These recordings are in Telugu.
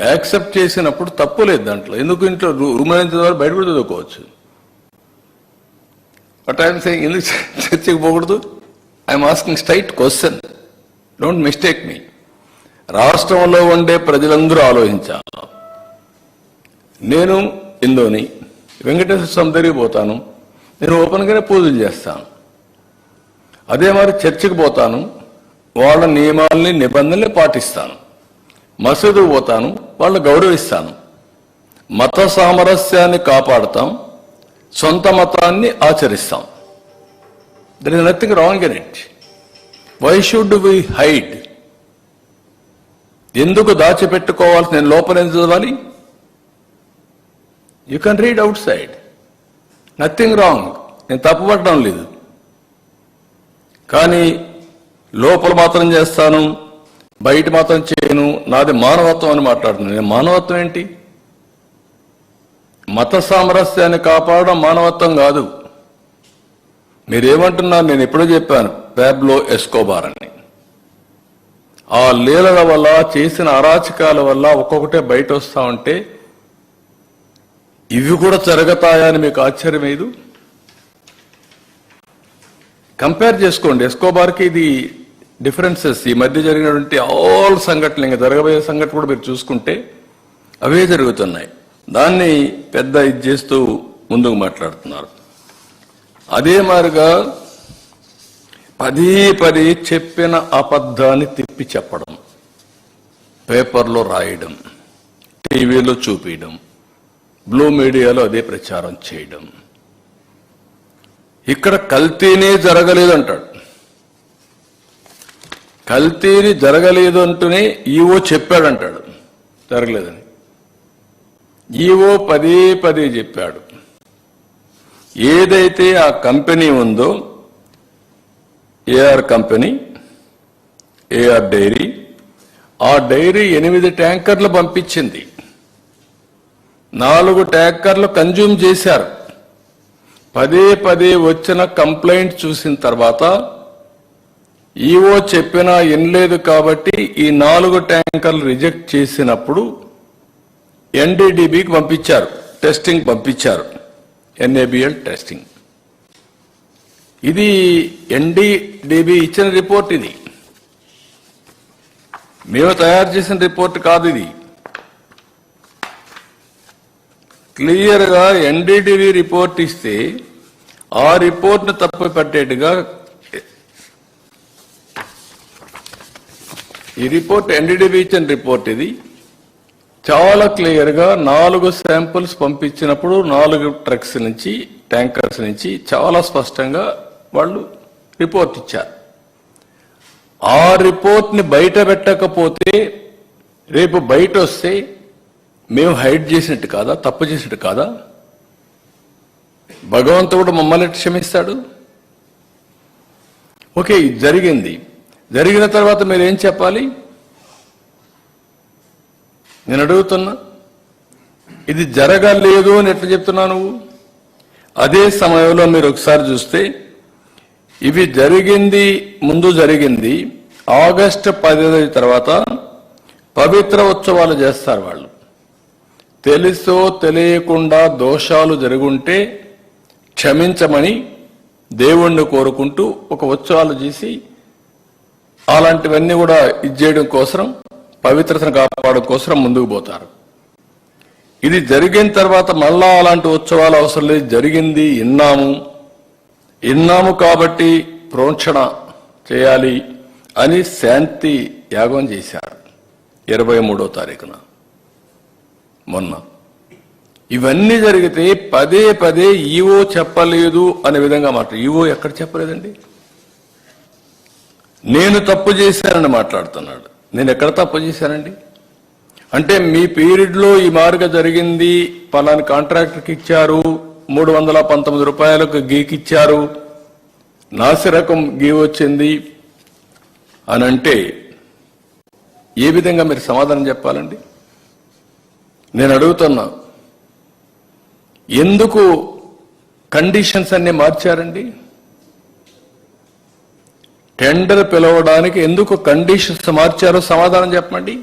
యాక్సెప్ట్ చేసినప్పుడు తప్పు లేదు దాంట్లో. ఎందుకు ఇంట్లో రూ- రూమ్ అయిన బయట కూడా చదువుకోవచ్చు? బట్ ఐఎమ్ సెయింగ్ ఎందుకు చర్చకి పోకూడదు? I'm asking straight question don't mistake మీ రాష్ట్రంలో ఉండే ప్రజలందరూ ఆలోచించాలి. నేను ఇందోని వెంకటేశ్వర స్వామి దగ్గరికి పోతాను. నేను ఓపెన్గానే పూజలు చేస్తాను. అదే మరి చర్చికి పోతాను. వాళ్ళ నియమాల్ని నిబంధనల్ని పాటిస్తాను. మసీదు పోతాను వాళ్ళు గౌరవిస్తాను. మత సామరస్యాన్ని కాపాడుతాం సొంత మతాన్ని ఆచరిస్తాం. There is nothing wrong in it why should we hide ఎందుకు దాచిపెట్టుకోవాల్సి నేను లోపల ఎందుకు చదవాలి? You can read outside nothing wrong నేను తప్పుపడడం లేదు. కానీ లోపల మాత్రం చేస్తాను. బయట మాత్రం చేయను నాది మానవత్వం అని మాట్లాడుతున్నాను. నేను మానవత్వం ఏంటి? మత సామరస్యాన్ని కాపాడడం మానవత్వం కాదు. మీరేమంటున్నారు? నేను ఎప్పుడో చెప్పాను ప్యాబ్లో ఎస్కోబార్ అని. ఆ లీలల వల్ల చేసిన అరాచకాల వల్ల ఒక్కొక్కటే బయట వస్తా ఉంటే ఇవి కూడా జరుగుతాయని మీకు ఆశ్చర్యం లేదు కంపేర్ చేసుకోండి ఎస్కోబార్కి ఇది డిఫరెన్సెస్ ఈ మధ్య జరిగినటువంటి ఆల్ సంఘటనలు ఇంకా జరగబోయే సంఘటన కూడా మీరు చూసుకుంటే అవే జరుగుతున్నాయి. దాన్ని పెద్ద ఇది చేస్తూ ముందుకు మాట్లాడుతున్నారు. అదే మారుగా పదే పదే చెప్పిన అబద్ధాన్ని తిప్పి చెప్పడం పేపర్లో రాయడం టీవీలో చూపించడం బ్లూ మీడియాలో అదే ప్రచారం చేయడం. ఇక్కడ కల్తీనే జరగలేదు అంటాడు కల్తీని జరగలేదు అంటూనే ఈవో చెప్పాడంటాడు. జరగలేదని. ఈవో పదే పదే చెప్పాడు. ఏదైతే ఆ కంపెనీ ఉందో ఏఆర్ కంపెనీ ఏఆర్ డైరీ ఆ డైరీ ఎనిమిది ట్యాంకర్లు పంపించింది. నాలుగు ట్యాంకర్లు కన్జ్యూమ్ చేశారు. పదే పదే వచ్చిన కంప్లైంట్ చూసిన తర్వాత ఈవో చెప్పినా వినలేదు కాబట్టి ఈ నాలుగు ట్యాంకర్లు రిజెక్ట్ చేసినప్పుడు ఎన్డీడీబీకి పంపించారు. టెస్టింగ్ పంపించారు. NABL testing. ఇది ఎన్డీడీబీ ఇచ్చిన రిపోర్ట్ ఇది. మేము తయారు చేసిన రిపోర్ట్ కాదు ఇది. క్లియర్గా ఎన్డీటీవీ రిపోర్ట్ ఇస్తే ఆ రిపోర్ట్ను తప్పు పట్టేట్టుగా ఈ రిపోర్ట్ ఎన్డీటీవీ ఇచ్చిన రిపోర్ట్ ఇది. చాలా క్లియర్గా నాలుగు శాంపుల్స్ పంపించినప్పుడు నాలుగు ట్రక్స్ నుంచి ట్యాంకర్స్ నుంచి చాలా స్పష్టంగా వాళ్ళు రిపోర్ట్ ఇచ్చారు. ఆ రిపోర్ట్ని బయట పెట్టకపోతే రేపు బయట వస్తే మేము హైడ్ చేసినట్టు కాదా తప్పు చేసినట్టు కాదా? భగవంతుడు మమ్మల్ని క్షమిస్తాడు? ఓకే ఇది జరిగింది. జరిగిన తర్వాత మీరు ఏం చెప్పాలి? నేను అడుగుతున్నా. ఇది జరగలేదు అని ఎట్లా చెప్తున్నావు నువ్వు? అదే సమయంలో మీరు ఒకసారి చూస్తే ఇవి జరిగింది ముందు జరిగింది ఆగస్టు పదిహేను తర్వాత పవిత్ర ఉత్సవాలు చేస్తారు వాళ్ళు. తెలుసో తెలియకుండా దోషాలు జరుగుంటే క్షమించమని దేవుణ్ణి కోరుకుంటూ ఒక ఉత్సవాలు చేసి అలాంటివన్నీ కూడా ఇచ్చేయడం కోసం పవిత్రతను కాపాడడం కోసం ముందుకు పోతారు. ఇది జరిగిన తర్వాత మళ్ళా అలాంటి ఉత్సవాలు అవసరం లేదు. జరిగింది ఇన్నాము ఇన్నాము కాబట్టి ప్రోక్షణ చేయాలి అని శాంతి యాగం చేశారు ఇరవై మూడో తారీఖున మొన్న. ఇవన్నీ జరిగితే పదే పదే ఈవో చెప్పలేదు అనే విధంగా మాట ఈవో ఎక్కడ చెప్పలేదండి? నేను తప్పు చేశానని మాట్లాడుతున్నాడు. నేను ఎక్కడ తప్పు చేశానండి? అంటే మీ పీరియడ్లో ఈ మార్గ జరిగింది పలాని కాంట్రాక్టర్కి ఇచ్చారు మూడు వందల పంతొమ్మిది రూపాయలకు గీకిచ్చారు నాసిరకం గీ వచ్చింది అని అంటే ఏ విధంగా మీరు సమాధానం చెప్పాలండి? నేను అడుగుతున్నా ఎందుకు కండిషన్స్ అన్నీ మార్చారండి? టెండర్ పిలవడానికి ఎందుకు కండిషన్స్ మార్చారో సమాధానం చెప్పండి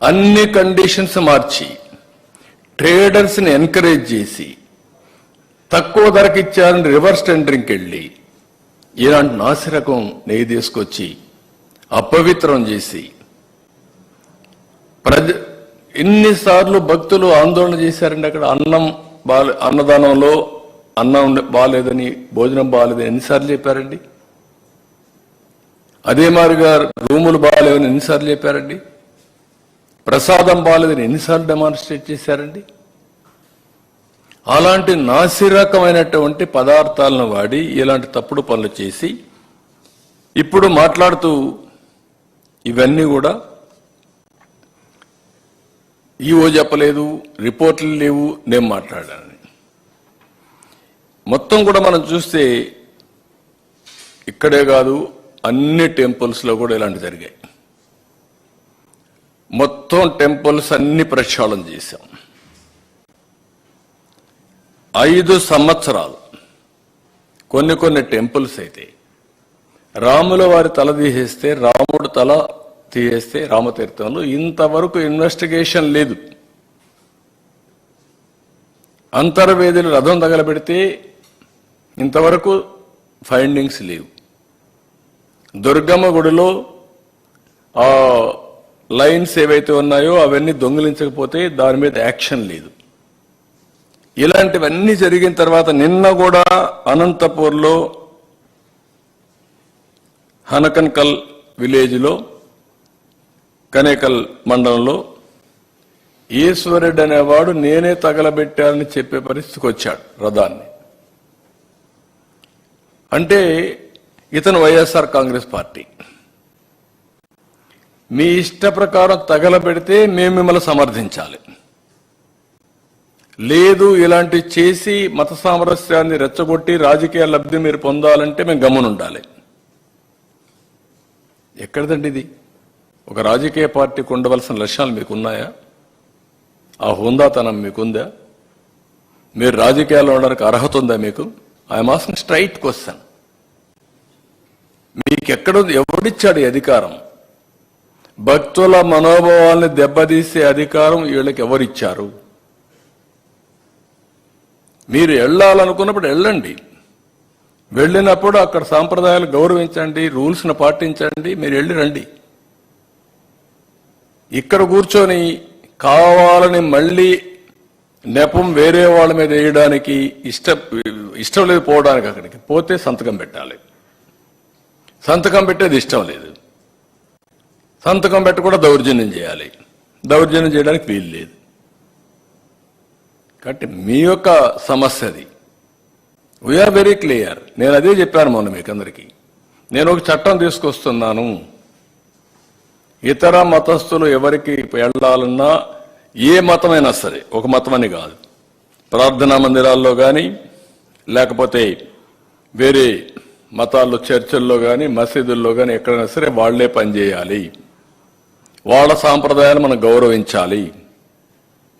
అన్ని కండిషన్స్ మార్చి ట్రేడర్స్ని ఎంకరేజ్ చేసి తక్కువ ధరకి ఇచ్చారని రివర్స్ టెండరింగ్కి వెళ్ళి ఇలాంటి నాసిరకం నెయ్యి తీసుకొచ్చి అపవిత్రం చేసి ప్రజ ఎన్నిసార్లు భక్తులు ఆందోళన చేశారండి అక్కడ. అన్నం బాలే అన్నదానంలో అన్నం బాగాలేదని భోజనం బాగాలేదని ఎన్నిసార్లు చెప్పారండి? అదే మాదిరిగా రూములు బాగాలేవని ఎన్నిసార్లు చెప్పారండి? ప్రసాదం బాగాలేదని ఎన్నిసార్లు డెమాన్స్ట్రేట్ చేశారండి? అలాంటి నాసిరకమైనటువంటి పదార్థాలను వాడి ఇలాంటి తప్పుడు పనులు చేసి ఇప్పుడు మాట్లాడుతూ ఇవన్నీ కూడా ఈవో చెప్పలేదు రిపోర్ట్లు లేవు నేను మాట్లాడాను మొత్తం కూడా మనం చూస్తే ఇక్కడే కాదు అన్ని టెంపుల్స్లో కూడా ఇలాంటి జరిగాయి. మొత్తం టెంపుల్స్ అన్ని ప్రక్షాళన చేశాం. ఐదు సంవత్సరాలు కొన్ని కొన్ని టెంపుల్స్ అయితే రాముల వారి తల తీసేస్తే రాముడు తల తీసేస్తే రామతీర్థంలో ఇంతవరకు ఇన్వెస్టిగేషన్ లేదు. అంతర్వేదులు రథం తగలబెడితే ఇంతవరకు ఫైండింగ్స్ లేవు. దుర్గమ్మ గుడిలో ఆ లైన్స్ ఏవైతే ఉన్నాయో అవన్నీ దొంగిలించకపోతే దాని మీద యాక్షన్ లేదు. ఇలాంటివన్నీ జరిగిన తర్వాత నిన్న కూడా అనంతపూర్లో హనకన్కల్ విలేజ్లో కనేకల్ మండలంలో ఈశ్వరుడు అనేవాడు నేనే తగలబెట్టానని చెప్పే పరిస్థితికి వచ్చాడు రథాన్ని. అంటే ఇతను వైఎస్ఆర్ కాంగ్రెస్ పార్టీ. మీ ఇష్ట ప్రకారం తగలబెడితే మేము మిమ్మల్ని సమర్థించాలి. లేదు ఇలాంటి చేసి మత సామరస్యాన్ని రెచ్చగొట్టి రాజకీయ లబ్ధి మీరు పొందాలంటే మేము గమనుండాలి ఎక్కడిదండి ఇది? ఒక రాజకీయ పార్టీకి ఉండవలసిన లక్ష్యాలు మీకు ఉన్నాయా ఆ హుందాతనం మీకుందా? మీరు రాజకీయాల్లో ఉండడానికి అర్హత ఉందా మీకు? ఐఎమ్ ఆస్కింగ్ స్ట్రైట్ క్వశ్చన్ మీకెక్కడ ఎవడిచ్చాడు ఈ అధికారం? భక్తుల మనోభావాల్ని దెబ్బతీసే అధికారం వీళ్ళకి ఎవరిచ్చారు? మీరు వెళ్ళాలనుకున్నప్పుడు వెళ్ళండి. వెళ్ళినప్పుడు అక్కడ సాంప్రదాయాలు గౌరవించండి రూల్స్ను పాటించండి మీరు వెళ్ళి రండి. ఇక్కడ కూర్చొని కావాలని మళ్ళీ నెపం వేరే వాళ్ళ మీద వేయడానికి ఇష్ట ఇష్టం లేదు పోవడానికి అక్కడికి పోతే సంతకం పెట్టాలి. సంతకం పెట్టేది ఇష్టం లేదు. సంతకం పెట్టి కూడా దౌర్జన్యం చేయాలి. దౌర్జన్యం చేయడానికి వీలు లేదు. కాబట్టి మీ యొక్క సమస్య అది వీఆర్ వెరీ క్లియర్ నేను అదే చెప్పాను మొన్న మీకు అందరికీ నేను ఒక చట్టం తీసుకొస్తున్నాను. ఇతర మతస్థులు ఎవరికి వెళ్ళాలన్నా ఏ మతమైనా సరే ఒక మతం అని కాదు. ప్రార్థనా మందిరాల్లో కానీ లేకపోతే వేరే మతాల్లో చర్చల్లో కానీ మసీదుల్లో కానీ ఎక్కడైనా సరే వాళ్ళే పనిచేయాలి. వాళ్ళ సాంప్రదాయాలు మనం గౌరవించాలి.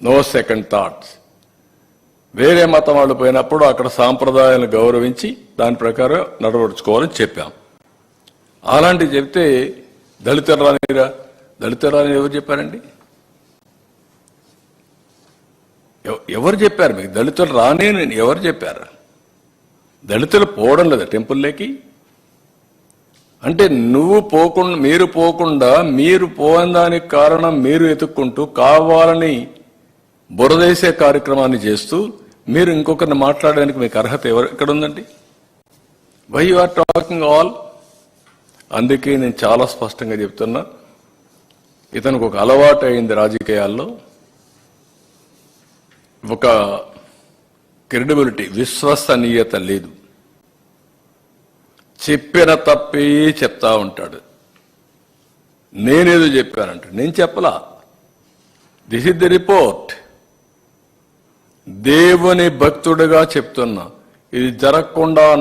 నో సెకండ్ థాట్స్ వేరే మతం వాళ్ళు పోయినప్పుడు అక్కడ సాంప్రదాయాలను గౌరవించి దాని ప్రకారం నడవడుచుకోవాలని చెప్పాం. అలాంటివి చెప్తే దళితులు రానిరా? దళితులు రాని ఎవరు చెప్పారండి? ఎవరు చెప్పారు మీకు? దళితులు రాని నేను ఎవరు చెప్పారు? దళితులు పోవడం లేదా టెంపుల్లోకి. అంటే నువ్వు పోకుండా మీరు పోకుండా మీరు పోని దానికి కారణం మీరు ఎతుక్కుంటూ కావాలని బురదేసే కార్యక్రమాన్ని చేస్తూ మీరు ఇంకొకరిని మాట్లాడడానికి మీకు అర్హత ఎవరు ఎక్కడ ఉందండి why you are talking all అందుకే నేను చాలా స్పష్టంగా చెప్తున్నా. ఇతనికి ఒక అలవాటు అయింది రాజకీయాల్లో. ఒక క్రెడిబిలిటీ విశ్వసనీయత లేదు. చెప్పిన తప్పే చెప్తా ఉంటాడు. నేనేదో చెప్పానంట. నేను చెప్పలా. దిస్ ఇస్ ది రిపోర్ట్ దేవుని భక్తుడిగా చెప్తున్నా. ఇది జరగకుండా